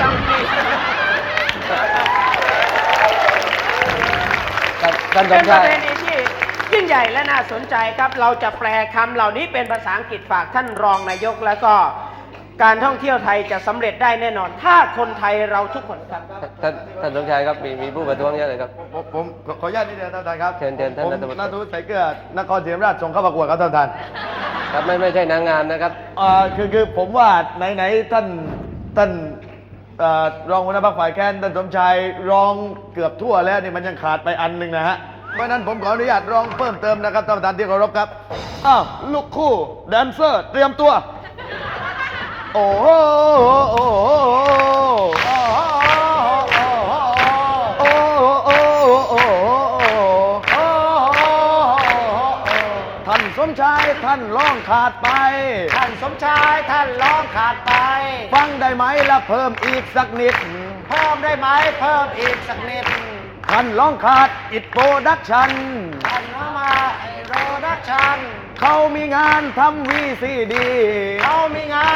ต้องมีครับท่านสเป็มนปชาระยเพณีที่ยิ่งใหญ่และน่าสนใจครับ เราจะแปลคำเหล่านี้เป็นภาษาอังกฤษฝากท่านรองนายก แล้วก็การท่องเที่ยวไทยจะสำเร็จได้แน่นอน ถ้าคนไทยเราทุกคนครับ ท่านท่านสมชายครับมีมีผู้ประท้วงเยอะเลยครับ ผมผมขอขออนุญาตนิดเดียวท่านประธานครับเชิญเชิญท่านผมรัฐมนตรี นัทวุฒิใส่เกลือนครศรีธรรมราชส่งเข้าประกวดครับท่านประธานครับไม่ไม่ใช่นางงามนะครับ เอ่อคือคือผมว่าไหนไหนท่านท่าน เอ่อรองหัวหน้าพรรคฝ่ายแค้นท่านสมชายร้องเกือบทั่วแล้วนี่มันยังขาดไปอันหนึ่งนะฮะเพราะฉะนั้นผมขออนุญาตร้องเพิ่มเติมนะครับท่านประธานที่เคารพครับอ้าวลูกคู่แดนเซอร์เตรียมตัว โอ้โหโอ้โหโมชายท่านร้องขาดไป ท่านสมชายท่านร้องขาดไป ฟังได้ไหมและเพิ่มอีกสักนิด เพิ่มได้ไหมเพิ่มอีกสักนิด ท่านร้องขาดอิดโปรดักชันท่านมามาไอโรดักชันเขามีงานทำวีซีดี เขามีงานทำวีซีดี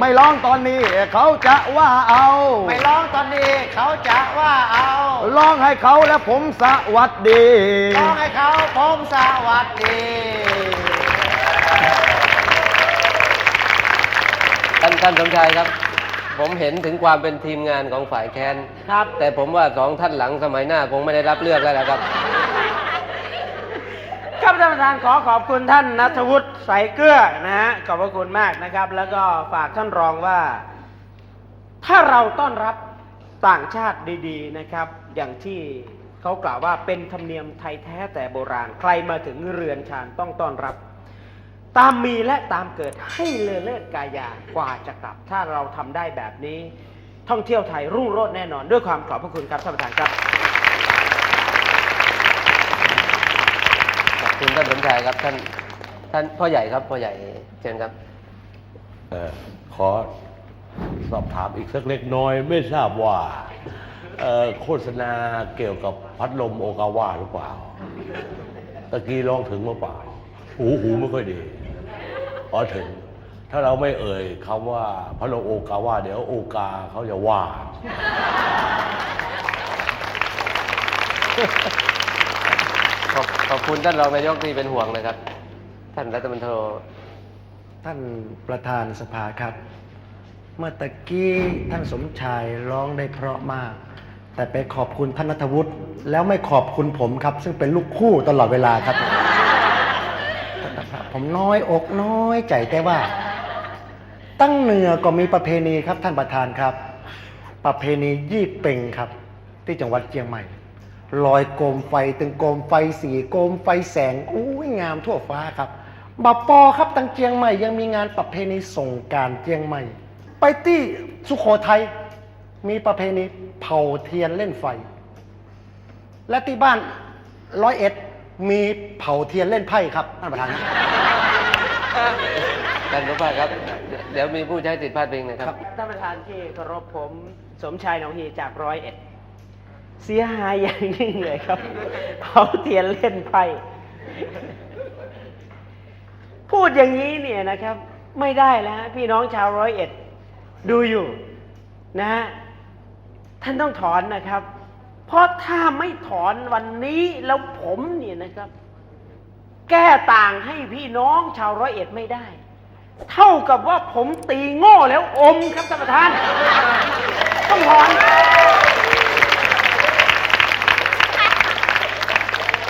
ไม่ร้องตอนนี้เขาจะว่าเอา ไม่ร้องตอนนี้เขาจะว่าเอาร้องให้เขาและผมสวัสดีร้องให้เขาผมสวัสดีท่านท่านสมชายครับ ผมเห็นถึงความเป็นทีมงานของฝ่ายแค้นครับ แต่ผมว่าสองท่านหลังสมัยหน้าคงไม่ได้รับเลือกแล้วนะครับครับ ท่านประธานขอขอบคุณท่านนัทวุฒิใสเกลือนะฮะขอบพระคุณมากนะครับ แล้วก็ฝากท่านรองว่า ถ้าเราต้อนรับต่างชาติดีๆนะครับ อย่างที่เขากล่าวว่าเป็นธรรมเนียมไทยแท้แต่โบราณ ใครมาถึงเรือนชานต้องต้อนรับ ตามมีและตามเกิดให้เลอเลิศกายากว่าจะกลับ ถ้าเราทำได้แบบนี้ ท่องเที่ยวไทยรุ่งโรจน์แน่นอนด้วยความขอบพระคุณครับท่านประธานครับ ขอบ คุณท่านสมชายครับท่านท่านพ่อใหญ่ครับพ่อใหญ่เชิญครับเอ่อขอสอบถามอีกสักเล็กน้อย ไม่ทราบว่าเอ่อโฆษณาเกี่ยวกับพัดลมโอกาวาหรือเปล่าตะกี้ร้องถึงหรือเปล่า หูหูไม่ค่อยดีอ๋อถึง ถ้าเราไม่เอ่ยคำว่าพัดลมโอกาวาเดี๋ยวโอกาเขาจะว่า ขอบขอบคุณท่านรองนายกที่เป็นห่วงนะครับ ท่านรัฐมนตรีท่านประธานสภาครับ เมื่อตะกี้ท่านสมชายร้องได้เพราะมาก แต่ไปขอบคุณท่านนัทวุฒิแล้วไม่ขอบคุณผมครับ ซึ่งเป็นลูกคู่ตลอดเวลาครับ ผมน้อยอกน้อยใจแต่ว่า ตั้งเหนือก็มีประเพณีครับท่านประธานครับ ประเพณียี่เป่งครับ ที่จังหวัดเชียงใหม่ ลอยโคมไฟตึงโคมไฟสีโคมไฟแสงอุ้ยงามทั่วฟ้าครับบัปปอครับตังเชียงใหม่ยังมีงานประเพณีส่งกรารเชียงใหม่ ไปที่สุโขทัยมีประเพณีเผาเทียนเล่นไฟ และที่บ้านร้อยเอ็ดมีเผาเทียนเล่นไพ่ครับท่านประธานครับท่านสมภาครับ เดี๋ยวมีผู้ใช้สิทธิพาดพิงนะครับ ท่านประธานที่เคารพผม สมชายหนองฮีจากร้อยเอ็ด เสียหายอย่างยิ่งเลยครับเผาเทียนเล่นไพ่พูดอย่างนี้เนี่ยนะครับ ไม่ได้แล้วพี่น้องชาวร้อยเอ็ด ดูอยู่นะฮะท่านต้องถอนนะครับ เพราะถ้าไม่ถอนวันนี้แล้วผมเนี่ยนะครับ แก้ต่างให้พี่น้องชาวร้อยเอ็ดไม่ได้ เท่ากับว่าผมตีโง่แล้วอมครับท่านประธาน ต้องถอน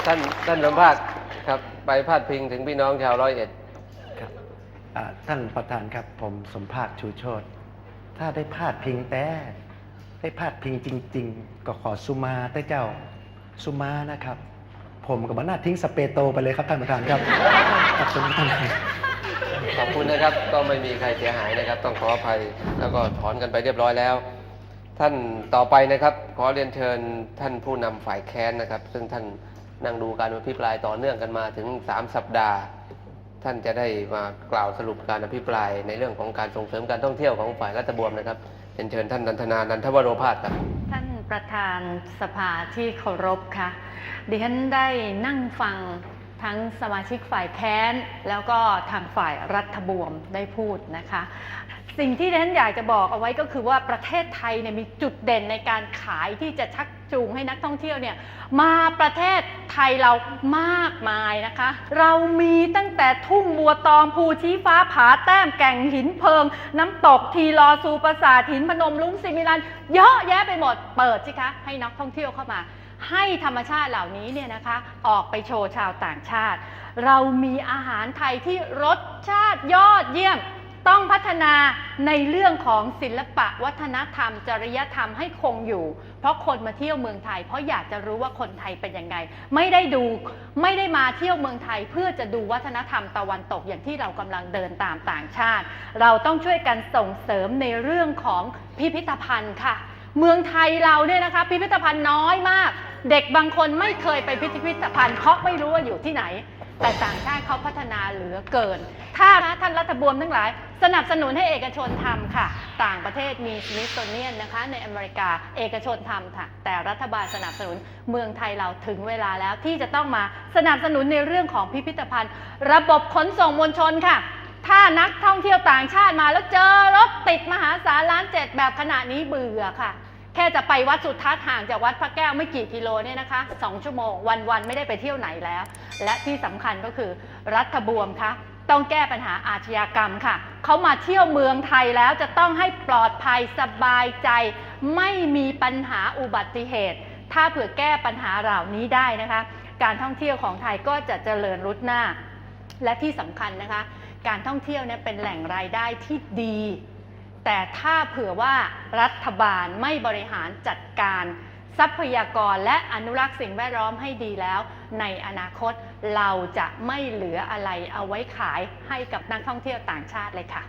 ท่านท่านสมภาคครับ ไปพาดพิงถึงพี่น้องชาวร้อยเอ็ดครับอ่าท่านประธานครับผมสมภาคชูโชตถ้าได้พาดพิงแต่ได้พาดพิงจริง ๆ ก็ขอสุมาแต่เจ้าสุมานะครับ ผมกับมันน่าทิ้งสเปโตไปเลยครับท่านประธานครับขอบคุณท่านครับขอบคุณนะครับ ก็ไม่มีใครเสียหายนะครับ ต้องขออภัยแล้วก็ถอนกันไปเรียบร้อยแล้ว ท่านต่อไปนะครับ ขอเรียนเชิญท่านผู้นำฝ่ายแค้นนะครับ ซึ่งท่าน นั่งดูการอภิปรายต่อเนื่องกันมาถึง 3 สัปดาห์ ท่านจะได้มากล่าวสรุปการอภิปรายในเรื่องของการส่งเสริมการท่องเที่ยวของฝ่ายรัฐบวมนะครับเรียนเชิญท่านนันทนานันทวโรพาสครับท่านประธานสภาที่เคารพค่ะดิฉันได้นั่งฟัง ทั้งสมาชิกฝ่ายแค้น แล้วก็ทางฝ่ายรัฐบวมได้พูดนะคะ สิ่งที่ดิฉันอยากจะบอกเอาไว้ก็คือว่าประเทศไทยเนี่ยมีจุดเด่นในการขายที่จะชักจูงให้นักท่องเที่ยวเนี่ยมาประเทศไทยเรามากมายนะคะ เรามีตั้งแต่ทุ่งบัวตองภูชี้ฟ้าผาแต้มแก่งหินเพิง น้ำตกทีลอซูปราสาทหินพนมลุงซิมิลัน เยอะแยะไปหมดเปิดสิคะให้นักท่องเที่ยวเข้ามา ให้ธรรมชาติเหล่านี้เนี่ยนะคะออกไปโชว์ชาวต่างชาติ เรามีอาหารไทยที่รสชาติยอดเยี่ยมต้องพัฒนาในเรื่องของศิลปะวัฒนธรรม จริยธรรมให้คงอยู่ เพราะคนมาเที่ยวเมืองไทย เพราะอยากจะรู้ว่าคนไทยเป็นยังไง ไม่ได้ดูไม่ได้มาเที่ยวเมืองไทย เพื่อจะดูวัฒนธรรมตะวันตกอย่างที่เรากำลังเดินตามต่างชาติ เราต้องช่วยกันส่งเสริมในเรื่องของพิพิธภัณฑ์ค่ะ เมืองไทยเราเนี่ยนะคะ พิพิธภัณฑ์น้อยมาก เด็กบางคนไม่เคยไปพิพิธภัณฑ์เพราะไม่รู้ว่าอยู่ที่ไหน แต่ต่างชาติเขาพัฒนาเหลือเกิน ถ้าท่านรัฐบวมทั้งหลาย สนับสนุนให้เอกชนทำค่ะ ต่างประเทศมีสมิ t โ o เนียนนะคะในอเมริกาเอกชนทำค่ะ แต่รัฐบาลสนับสนุนเมืองไทยเราถึงเวลาแล้วที่จะต้องมาสนับสนุนในเรื่องของพิพิธภัณฑ์ ระบบขนส่งมวลชนค่ะถ้านักท่องเที่ยวต่างชาติมาแล้วเจอรถติดมหาศาลล้านเจ็ดแบบขณะนี้เบื่อค่ะ แค่จะไปวัดสุทัศน์ห่างจากวัดพระแก้วไม่กี่กิโลเนี่ยนะคะสองชั่วโมงวันๆไม่ได้ไปเที่ยวไหนแล้ว และที่สำคัญก็คือรัฐบวมคะต้องแก้ปัญหาอาชญากรรมค่ะ เขามาเที่ยวเมืองไทยแล้วจะต้องให้ปลอดภัยสบายใจ ไม่มีปัญหาอุบัติเหตุ ถ้าเผื่อแก้ปัญหาเหล่านี้ได้นะคะ การท่องเที่ยวของไทยก็จะเจริญรุดหน้า และที่สำคัญนะคะ การท่องเที่ยวเนี่ยเป็นแหล่งรายได้ที่ดี แต่ถ้าเผื่อว่ารัฐบาลไม่บริหารจัดการ ทรัพยากรและอนุรักษ์สิ่งแวดล้อมให้ดีแล้ว ในอนาคตเราจะไม่เหลืออะไรเอาไว้ขายให้กับนักท่องเที่ยวต่างชาติเลยค่ะ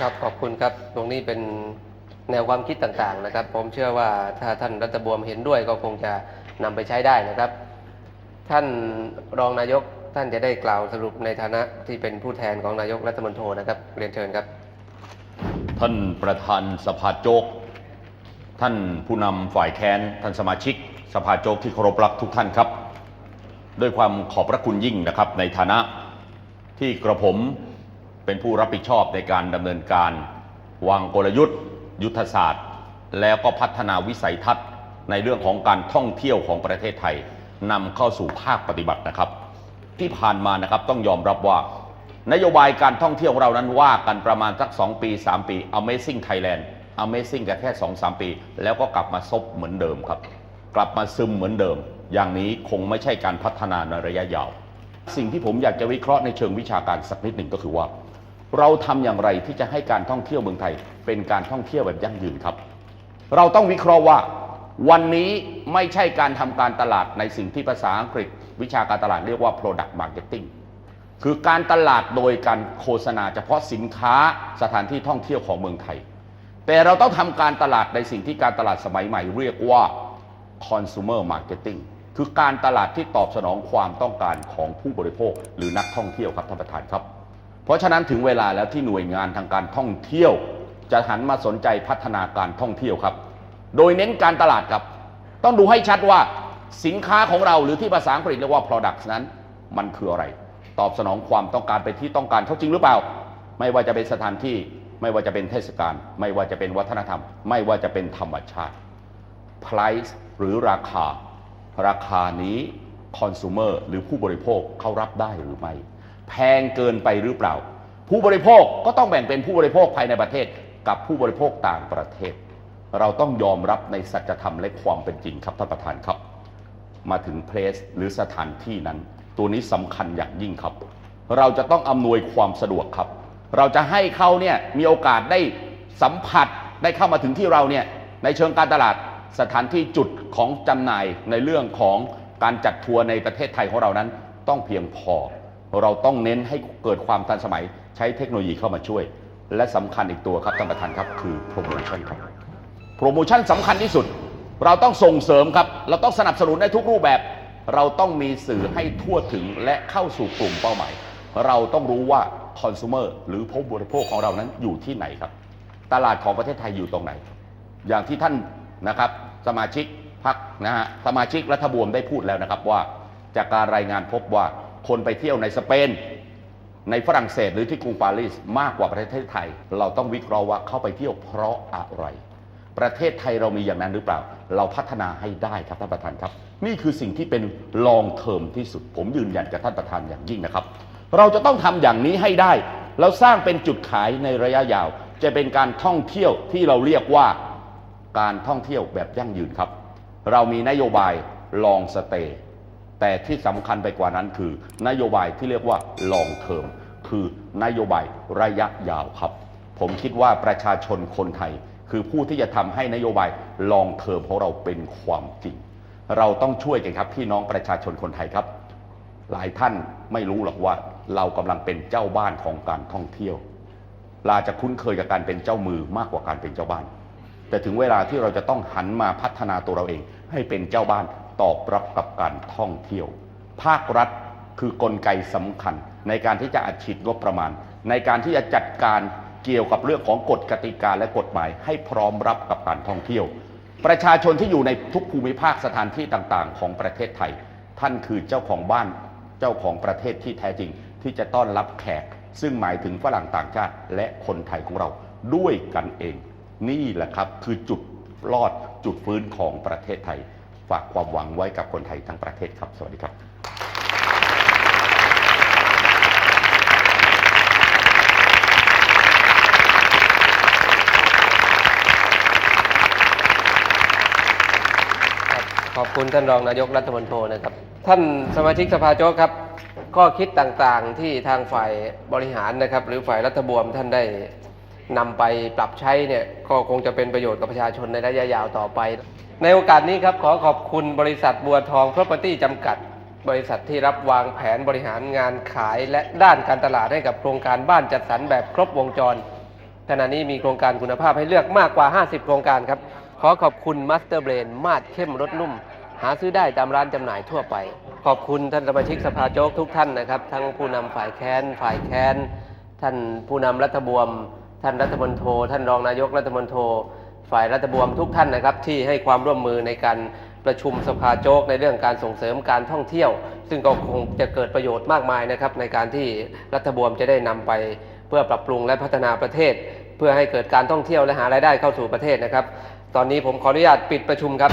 ครับขอบคุณครับตรงนี้เป็นแนวความคิดต่างๆนะครับ ผมเชื่อว่าถ้าท่านรัฐบวมเห็นด้วยก็คงจะนำไปใช้ได้นะครับ ท่านรองนายก ท่านจะได้กล่าวสรุปในฐานะที่เป็นผู้แทนของนายกรัฐมนตรีนะครับ เรียนเชิญครับ ท่านประธานสภาโจก ท่านผู้นำฝ่ายแค้นท่านสมาชิก สภาโจกที่เคารพรักทุกท่านครับ ด้วยความขอบพระคุณยิ่งนะครับ ในฐานะที่กระผมเป็นผู้รับผิดชอบในการดำเนินการวางกลยุทธ์ ยุทธศาสตร์ แล้วก็พัฒนาวิสัยทัศน์ในเรื่องของการท่องเที่ยวของประเทศไทยนำเข้าสู่ภาคปฏิบัตินะครับ ที่ผ่านมานะครับต้องยอมรับว่านโยบายการท่องเที่ยวของเรานั้นว่ากันประมาณสัก 2 ปี 3 ปี Amazing Thailand Amazing กันแค่ 2-3 ปี แล้วก็กลับมาซบเหมือนเดิมครับ กลับมาซึมเหมือนเดิม อย่างนี้คงไม่ใช่การพัฒนาในระยะยาว สิ่งที่ผมอยากจะวิเคราะห์ในเชิงวิชาการสักนิดหนึ่งก็คือว่า เราทำอย่างไรที่จะให้การท่องเที่ยวเมืองไทย เป็นการท่องเที่ยวแบบยั่งยืนครับ เราต้องวิเคราะห์ว่าวันนี้ไม่ใช่การทำการตลาดในสิ่งที่ภาษาอังกฤษ วิชาการตลาดเรียกว่า product marketing คือการตลาดโดยการโฆษณาเฉพาะสินค้าสถานที่ท่องเที่ยวของเมืองไทย แต่เราต้องทำการตลาดในสิ่งที่การตลาดสมัยใหม่ เรียกว่า consumer marketing คือการตลาดที่ตอบสนองความต้องการของผู้บริโภค หรือนักท่องเที่ยวครับท่านประธานครับ เพราะฉะนั้นถึงเวลาแล้วที่หน่วยงานทางการท่องเที่ยว จะหันมาสนใจพัฒนาการท่องเที่ยวครับ โดยเน้นการตลาดครับ ต้องดูให้ชัดว่า สินค้าของเราหรือที่ภาษาอังกฤษเรียกว่า products นั้น มันคืออะไร ตอบสนองความต้องการไปที่ต้องการเขาจริงหรือเปล่า ไม่ว่าจะเป็นสถานที่ ไม่ว่าจะเป็นเทศกาลไม่ว่าจะเป็นวัฒนธรรม ไม่ว่าจะเป็นธรรมชาติ price หรือราคา ราคานี้ consumer หรือผู้บริโภคเขารับได้หรือไม่ แพงเกินไปหรือเปล่า ผู้บริโภคก็ต้องแบ่งเป็นผู้บริโภคภายในประเทศ กับผู้บริโภคต่างประเทศ เราต้องยอมรับในสัจธรรมและความเป็นจริงครับท่านประธานครับ มาถึงเพลสหรือสถานที่นั้น ตัวนี้สำคัญอย่างยิ่งครับ เราจะต้องอำนวยความสะดวกครับ เราจะให้เขาเนี่ยมีโอกาสได้สัมผัสได้เข้ามาถึงที่เราเนี่ยในเชิงการตลาดสถานที่จุดของจำหน่ายในเรื่องของการจัดทัวร์ในประเทศไทยของเรานั้น ต้องเพียงพอ เราต้องเน้นให้เกิดความทันสมัยใช้เทคโนโลยีเข้ามาช่วย และสำคัญอีกตัวครับท่านประธานครับคือโปรโมชั่นครับโปรโมชั่นสำคัญที่สุด เราต้องส่งเสริมครับ เราต้องสนับสนุนในทุกรูปแบบ เราต้องมีสื่อให้ทั่วถึงและเข้าสู่กลุ่มเป้าหมาย เราต้องรู้ว่าคอน sumer หรือผู้บริโภคของเรานั้นอยู่ที่ไหนครับ ตลาดของประเทศไทยอยู่ตรงไหน อย่างที่ท่านนะครับ สมาชิกพักนะฮะสมาชิกรัฐบวมได้พูดแล้วนะครับว่า จากการรายงานพบว่าคนไปเที่ยวในสเปน ในฝรั่งเศสหรือที่กรุงปารีสมากกว่าประเทศไทย เราต้องวิเคราะห์ว่าเข้าไปเที่ยวเพราะอะไร ประเทศไทยเรามีอย่างนั้นหรือเปล่า เราพัฒนาให้ได้ครับท่านประธานครับ นี่คือสิ่งที่เป็นลองเทอมที่สุด ผมยืนยันกับท่านประธานอย่างยิ่งนะครับ เราจะต้องทำอย่างนี้ให้ได้แล้วสร้างเป็นจุดขายในระยะยาว จะเป็นการท่องเที่ยวที่เราเรียกว่าการท่องเที่ยวแบบยั่งยืนครับ เรามีนโยบายลองสเตย์แต่ที่สำคัญไปกว่านั้นคือ นโยบายที่เรียกว่าลองเทอมคือนโยบายระยะยาวครับ ผมคิดว่าประชาชนคนไทย คือผู้ที่จะทำให้นโยบายลองเทอมของเราเป็นความจริง เราต้องช่วยกันครับพี่น้องประชาชนคนไทยครับ หลายท่านไม่รู้หรอกว่าเรากำลังเป็นเจ้าบ้านของการท่องเที่ยวเราจะคุ้นเคยกับการเป็นเจ้ามือมากกว่าการเป็นเจ้าบ้าน แต่ถึงเวลาที่เราจะต้องหันมาพัฒนาตัวเราเอง ให้เป็นเจ้าบ้านตอบรับกับการท่องเที่ยว ภาครัฐคือกลไกสำคัญในการที่จะอัดฉีดงบประมาณ ในการที่จะจัดการ เกี่ยวกับเรื่องของกฎกติกาและกฎหมายให้พร้อมรับกับการท่องเที่ยว ประชาชนที่อยู่ในทุกภูมิภาคสถานที่ต่างๆ ของประเทศไทย ท่านคือเจ้าของบ้านเจ้าของประเทศที่แท้จริง ที่จะต้อนรับแขก ซึ่งหมายถึงฝรั่งต่างชาติ และคนไทยของเราด้วยกันเอง นี่แหละครับคือจุดรอดจุดฟื้นของประเทศไทย ฝากความหวังไว้กับคนไทยทั้งประเทศครับ สวัสดีครับ ขอบคุณท่านรองนายกรัฐมนตรีนะครับ ท่านสมาชิกสภาโจ๊กครับ ข้อคิดต่างๆที่ทางฝ่ายบริหารนะครับ หรือฝ่ายรัฐบวมท่านได้นำไปปรับใช้เนี่ยก็คงจะเป็นประโยชน์กับประชาชนในระยะยาวต่อไป ในโอกาสนี้ครับขอขอบคุณบริษัทบัวทอง Property จำกัด บริษัทที่รับวางแผนบริหารงานขายและด้านการตลาดให้กับโครงการบ้านจัดสรรแบบครบวงจรขณะนี้มีโครงการคุณภาพให้เลือกมากกว่า 50 โครงการครับ ขอขอบคุณมาสเตอร์เบรนมาดเข้มรสนุ่ม หาซื้อได้ตามร้านจำหน่ายทั่วไป ขอบคุณท่านสมาชิกสภาโจ๊กทุกท่านนะครับ ทั้งผู้นำฝ่ายแค้นฝ่ายแค้น ท่านผู้นำรัฐบวม ท่านรัฐมนตรีท่านรองนายกรัฐมนตรีฝ่ายรัฐบวมทุกท่านนะครับ ที่ให้ความร่วมมือในการประชุมสภาโจ๊กในเรื่องการส่งเสริมการท่องเที่ยว ซึ่งก็คงจะเกิดประโยชน์มากมายนะครับ ในการที่รัฐบวมจะได้นำไปเพื่อปรับปรุงและพัฒนาประเทศ เพื่อให้เกิดการท่องเที่ยวและหารายได้เข้าสู่ประเทศนะครับ ตอนนี้ผมขออนุญาตปิดประชุมครับ